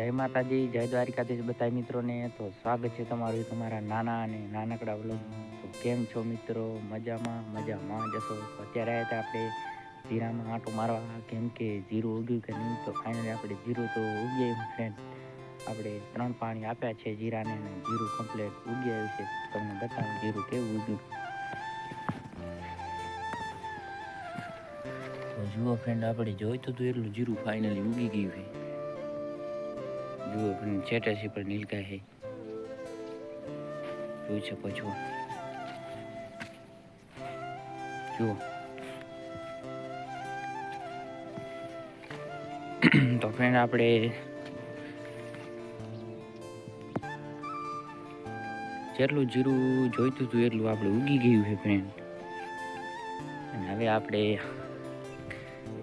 જય માતાજી, જય દ્વારિકાધીશ બધા મિત્રોને. તો સ્વાગત છે તમારું તમારા નાના અને નાનકડા વ્લોગ તો કેમ છો મિત્રો? મજામાં? મજામાં જશો તો અત્યારે આવ્યા આપણે જીરામાં આંટો મારવા. કેમ કે જીરું ઉગ્યું કે નહીં? તો ફાઇનલી આપણે જીરું તો ઉગી આવ્યું ફ્રેન્ડ આપણે ત્રણ પાણી આપ્યા છે જીરાને અને જીરું કમ્પ્લેટ ઉગી આવ્યું છે. તમને બતાવું જીરું કેવું ઉગ્યું. જુઓ ફ્રેન્ડ આપણે જોઈતું હતું એટલું જીરું ફાઇનલી ઉગી ગયું છે. જુઓ, પણ છેટે છે પર નીલકા છે જોઈ શકો છો. જુઓ. તો ફ્રેન્ડ આપણે જેટલું જીરું જોઈતું હતું એટલું આપણે ઉગી ગયું છે ફ્રેન્ડ અને હવે આપણે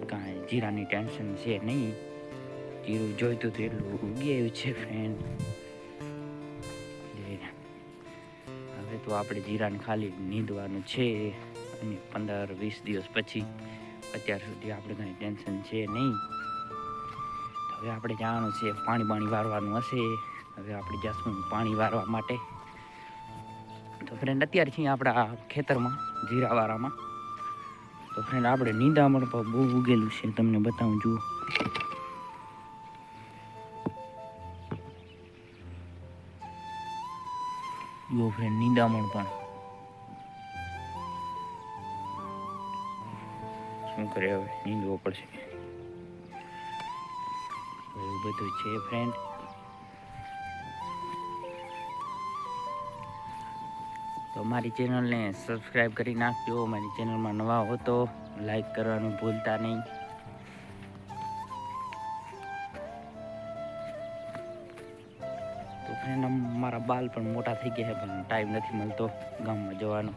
કાંઈ જીરાની ટેન્શન છે નહીં. જીરું જોઈતું હતું એટલું ઉગી આવ્યું છે ફ્રેન્ડ હવે તો આપણે જીરાને ખાલી નીંદવાનું છે અને પંદર વીસ દિવસ પછી અત્યાર સુધી આપણે કંઈ ટેન્શન છે નહીં. હવે આપણે જવાનું છે, પાણી બાણી વારવાનું હશે. હવે આપણે જશું પાણી વારવા માટે. તો ફ્રેન્ડ અત્યારે છીએ આપણા ખેતરમાં જીરાવાળામાં તો ફ્રેન્ડ આપણે નીંદામણ પણ બહુ ઉગેલું છે, તમને બતાવું, જુઓ. જુઓ ફ્રેન્ડ નિંદામણ પણ. શું કરે હવે? નીંદવો પડશે. એવું બધું છે ફ્રેન્ડ તો મારી ચેનલને સબસ્ક્રાઈબ કરી નાખજો. મારી ચેનલમાં નવા હો તો લાઈક કરવાનું ભૂલતા નહીં. ફ્રેન્ડ મારા બાલ પણ મોટા થઈ ગયા છે, પણ ટાઈમ નથી મળતો ગામમાં જવાનો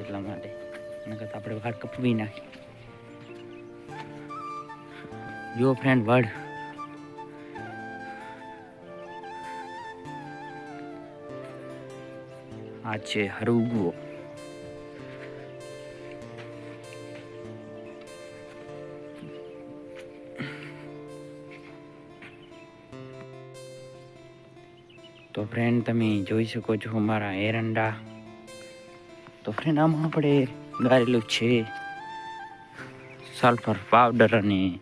એટલા માટે. નકર તો આપણે વાળ કપવી નાખી જો ફ્રેન્ડ વડ આ છે હરઉગવો તો ફ્રેન્ડ તમે જોઈ શકો છો મારા એરંડા. તો ફ્રેન્ડ આમાં આપણે ગારેલું છે. સલ્ફર પાવડર અને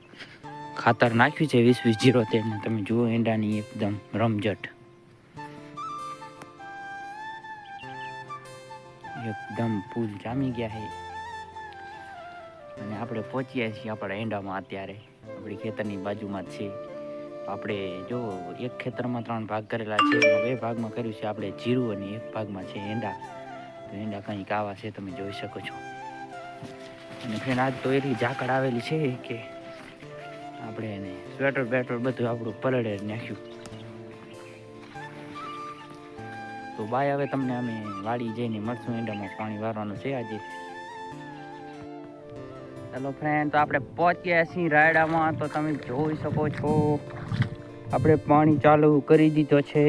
ખાતર નાખ્યું છે વીસ વીસ જીરો તેલને તમે જુઓ એંડાની એકદમ રમઝટ. એકદમ ફૂલ જામી ગયા છે. અને આપણે પહોંચ્યા છીએ આપણા એંડામાં અત્યારે. આપણી ખેતરની બાજુમાં છે. આપણે જો એક ખેતરમાં ત્રણ ભાગ કરેલા છે બે ભાગમાં કર્યું છે, આપણે જીરું અને એક ભાગમાં છે એંડા તો એંડા કંઈક આવા છે, તમે જોઈ શકો છો. અને ફ્રેન્ડ આજ તો એટલી ઝાકળ આવેલી છે કે આપણે એને સ્વેટર બેટર બધું આપણું પલળે નાખ્યું. તો બાય, હવે તમને અમે વાડી જઈને મળશું એંડામાં પાણી વારવાનું છે આજે. ચાલો ફ્રેન્ડ તો આપણે પહોંચ્યા છીએ રાયડામાં, તો તમે જોઈ શકો છો. આપણે પાણી ચાલુ કરી દીધો છે.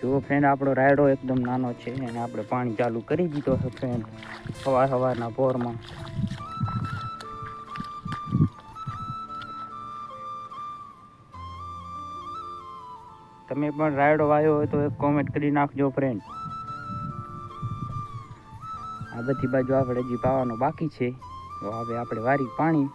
જુઓ ફ્રેન્ડ આપણો રાયડો એકદમ નાનો છે અને આપણે પાણી ચાલુ કરી દીધો છે ફ્રેન્ડ સવાર સવારના પોરમાં. તમે પણ રાયડો વાયો હોય તો એક કોમેન્ટ કરી નાખજો ફ્રેન્ડ આ બધી બાજુ આપણે હજી પાવાનું બાકી છે. હવે આપણે વારી પાણી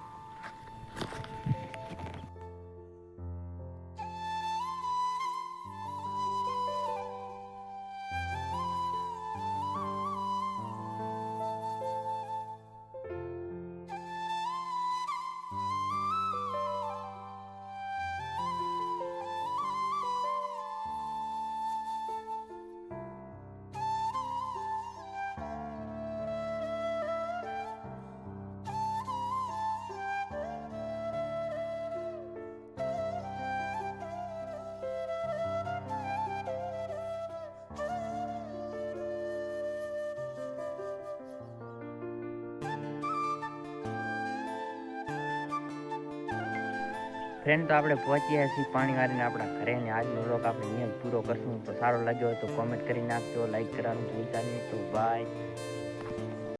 ફ્રેન્ડ તો આપણે પહોંચ્યા છીએ પાણી વાળીને આપણા ઘરે ને આજનો વ્લોગ આપણે અહીંયા પૂરો કરશું. તો સારો લાગ્યો હોય તો કોમેન્ટ કરી નાખજો લાઈક કરવાનું ભૂલતા નહીં. તો બાય